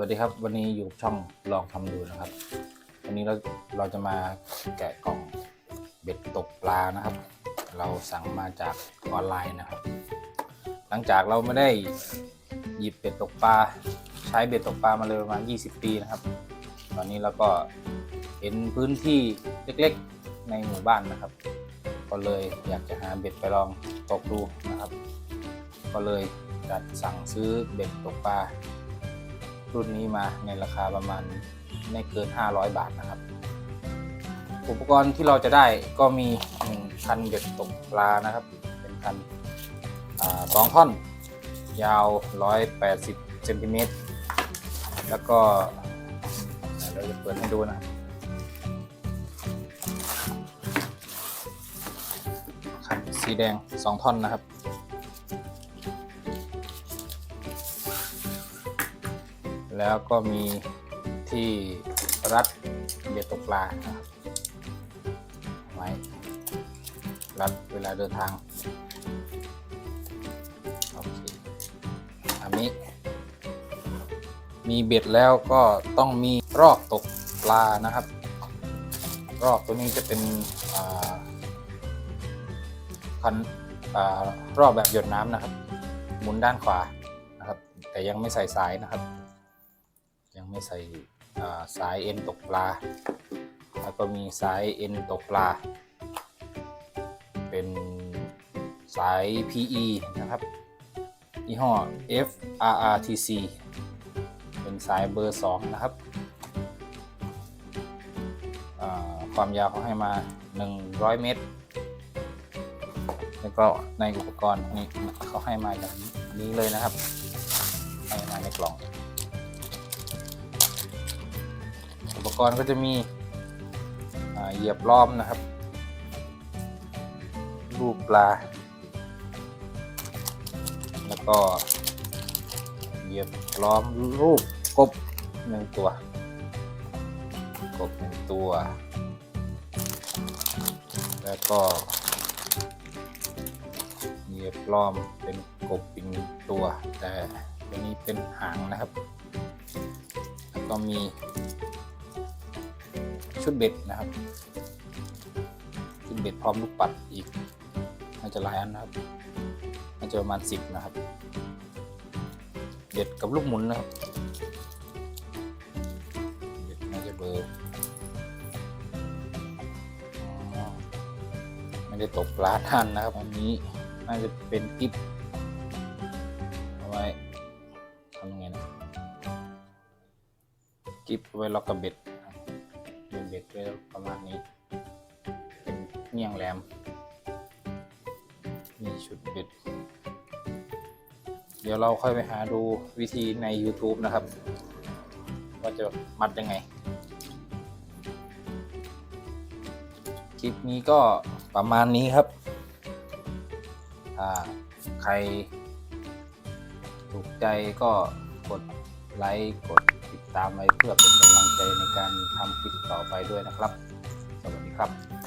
สวัสดีครับ วันนี้อยู่ช่องลองทำดูนะครับ วันนี้เราเราจะมาแกะกล่องเบ็ดตกปลานะครับ เราสั่งมาจากออนไลน์นะครับ หลังจากเราไม่ได้หยิบเบ็ดตกปลา ใช้เบ็ดตกปลามาเลยประมาณ 20 ปีนะครับ ตอนนี้เราก็เห็นพื้นที่เล็กๆในหมู่บ้านนะครับ ก็เลยอยากจะหาเบ็ดไปลองตกดูนะครับ ก็เลยจัดสั่งซื้อเบ็ดตกปลา รุ่นนี้มาในราคาประมาณไม่เกิน 500 บาทนะครับ อุปกรณ์ที่เราจะได้ก็มีคันเบ็ดตกปลานะครับ เป็นคันสองท่อน ยาว 180เซนติเมตรแล้วก็เดี๋ยวเราจะเปิดให้ดูนะครับคันสีแดง 2 ท่อนนะครับ แล้วก็มีที่รัดเบ็ดตกปลาครับไว้รัดเวลาเดินทางโอเคอันนี้มีเบ็ดแล้วก็ต้องมีรอกตกปลานะครับ รอกตัวนี้จะเป็นคันอรอบแบบหยดน้ำนะครับ หมุนด้านขวานะครับ แต่ยังไม่ใส่สายนะครับ ไม่ใส่สายเอ็นตกปลา แล้วก็มีสายเอ็นตกปลา เป็นสาย PE นะครับยี่ห้อ FRRTC เป็นสายเบอร์ 2 นะครับ ความยาวเขาให้มา 100 เมตร แล้วก็ในอุปกรณ์นี่เขาให้มาอย่างนี้เลยนะครับ ให้มาในกล่อง กรณ์ก็จะมีเหยียบล้อมนะครับ รูปปลา แล้วก็เหยียบล้อมรูปกบหนึ่งตัว กบหนึ่งตัว แล้วก็เหยียบล้อมเป็นกบอีกหนึ่งตัว แต่ตัวนี้เป็นหางนะครับ แล้วก็มี ชุดเบ็ดนะครับ ชุดเบ็ดพร้อมลูกปัดอีกน่าจะหลายอันนะครับน่าจะประมาณสิบนะครับ เบ็ดกับลูกหมุนนะครับเบ็ดน่าจะเบอร์ไม่ได้ตกปลาท่านนะครับอันนี้น่าจะเป็นกิ๊บเอาไว้ทำยังไงนะกิ๊บไว้ล็อกกับเบ็ด ดไว้ประมาณนี้ เป็นเงี่ยงแหลม มีชุดเบ็ด เดี๋ยวเราค่อยไปหาดูวิธีใน YouTube นะครับ ว่าจะมัดยังไง คลิปนี้ก็ประมาณนี้ครับถ้าใครถูกใจก็กดไลค์กด ตามไว้เพื่อเป็นกำลังใจในการทำคลิปต่อไปด้วยนะครับ สวัสดีครับ